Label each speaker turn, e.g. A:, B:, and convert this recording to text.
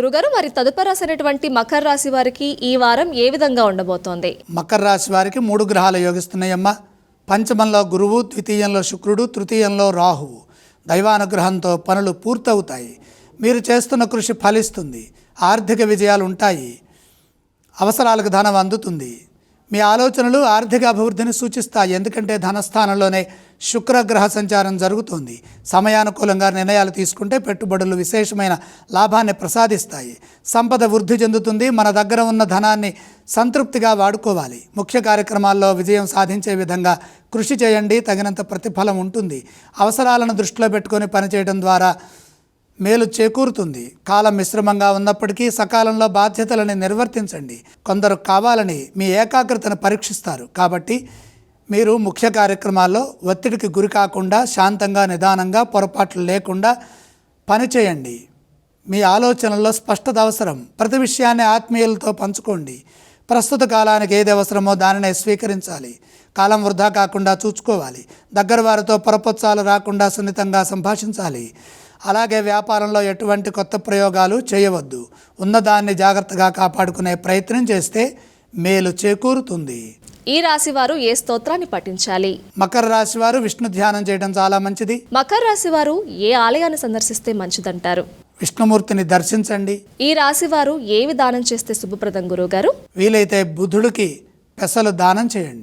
A: గురుగారు మరి తదుపరి రాసినటువంటి మకర రాశి వారికి ఈ వారం ఏ విధంగా ఉండబోతోంది?
B: మకర రాశి వారికి మూడు గ్రహాలు యోగిస్తున్నాయమ్మా. పంచమంలో గురువు ద్వితీయంలో శుక్రుడు తృతీయంలో రాహువు. దైవానుగ్రహంతో పనులు పూర్తవుతాయి. మీరు చేస్తున్న కృషి ఫలిస్తుంది. ఆర్థిక విజయాలు ఉంటాయి. అవసరాలకు ధనం అందుతుంది. మీ ఆలోచనలు ఆర్థిక అభివృద్ధిని సూచిస్తాయి. ఎందుకంటే ధనస్థానంలోనే శుక్రగ్రహ సంచారం జరుగుతుంది. సమయానుకూలంగా నిర్ణయాలు తీసుకుంటే పెట్టుబడులు విశేషమైన లాభాన్ని ప్రసాదిస్తాయి. సంపద వృద్ధి చెందుతుంది. మన దగ్గర ఉన్న ధనాన్ని సంతృప్తిగా వాడుకోవాలి. ముఖ్య కార్యక్రమాల్లో విజయం సాధించే విధంగా కృషి చేయండి. తగినంత ప్రతిఫలం ఉంటుంది. అవసరాలను దృష్టిలో పెట్టుకొని పనిచేయడం ద్వారా మేలు చేకూరుతుంది. కాలం మిశ్రమంగా ఉన్నప్పటికీ సకాలంలో బాధ్యతలని నిర్వర్తించండి. కొందరు కావాలని మీ ఏకాగ్రతను పరీక్షిస్తారు. కాబట్టి మీరు ముఖ్య కార్యక్రమాల్లో ఒత్తిడికి గురి కాకుండా శాంతంగా నిదానంగా పొరపాట్లు లేకుండా పనిచేయండి మీ ఆలోచనల్లో స్పష్టత అవసరం. ప్రతి విషయాన్ని ఆత్మీయులతో పంచుకోండి. ప్రస్తుత కాలానికి ఏది అవసరమో దానినే స్వీకరించాలి. కాలం వృధా కాకుండా చూసుకోవాలి దగ్గర వారితో పొరపొచ్చాలు రాకుండా సున్నితంగా సంభాషించాలి. అలాగే వ్యాపారంలో ఎటువంటి కొత్త ప్రయోగాలు చేయవద్దు. ఉన్నదాన్ని జాగ్రత్తగా కాపాడుకునే ప్రయత్నం చేస్తే మేలు చేకూరుతుంది.
A: ఈ రాశి వారు ఏ స్తోత్రాన్ని పఠించాలి?
B: మకర రాశి వారు విష్ణు ధ్యానం చేయడం చాలా మంచిది.
A: మకర రాశి వారు ఏ ఆలయాన్ని సందర్శిస్తే మంచిదంటారు?
B: విష్ణుమూర్తిని దర్శించండి.
A: ఈ రాశి వారు ఏ విధానం చేస్తే శుభప్రదం గురుగారు
B: వీలైతే బుధుడికి పెసలు దానం చేయండి.